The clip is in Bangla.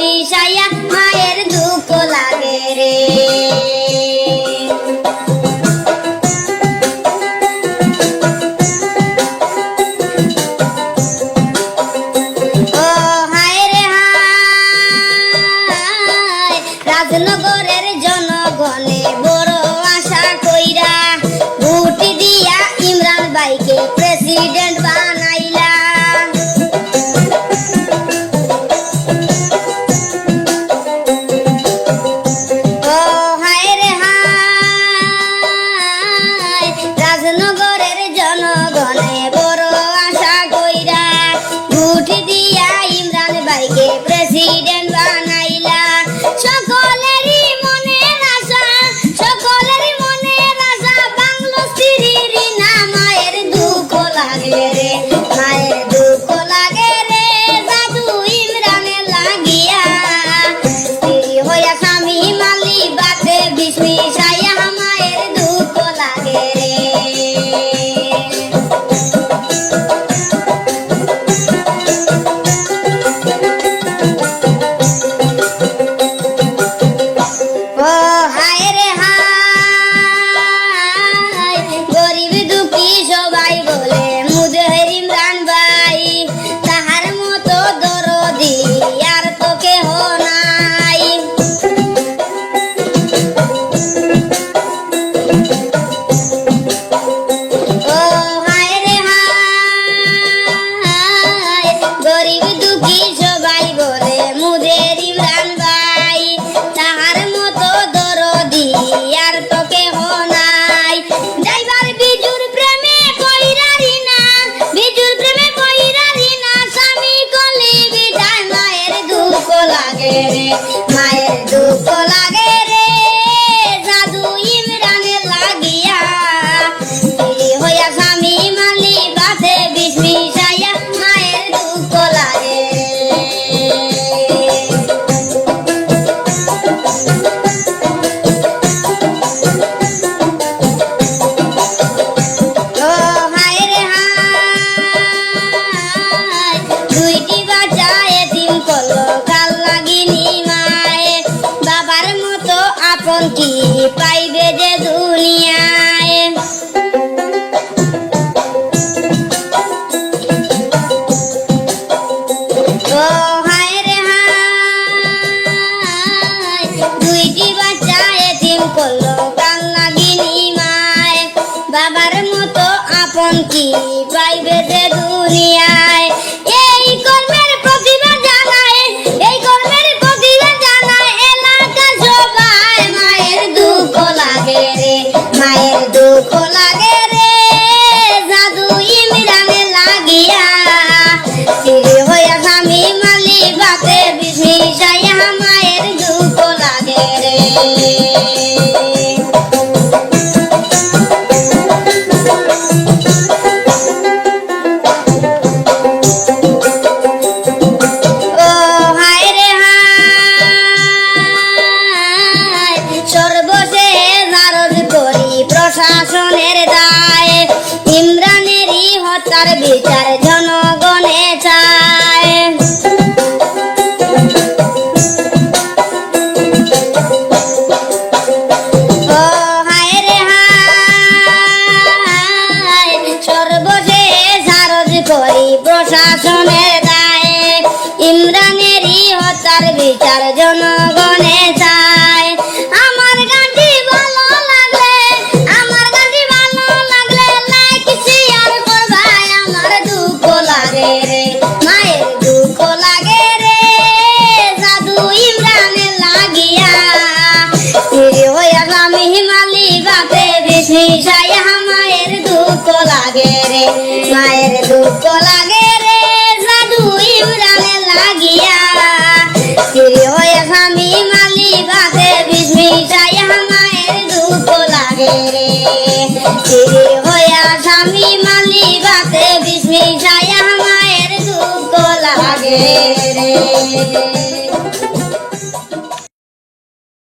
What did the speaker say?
মিশাইয়া লাগে রে মায়ের জীবন পাইবে যে দুনিয়ায়। দুইটি বাবার মতো আপন কি পাইবে যে দুনিয়ায়? জনগণের দায় ইমরানেরই হত্যার বিচার জনগণে চায় প্রশাসনের দায়ে ইমরানেরই হত্যার বিচার জনগণে চায় মায়ের দুঃখ লাগে রে, জাদু ইউরানে লাগিয়া। চিরি হয়ে স্বামী মালি ভাতে বিষ্মিটাই মায়ের দুঃখ লাগে রে। স্বামী মালি ভাতে বিষ্মিটাই মায়ের দুঃখ লাগে রে।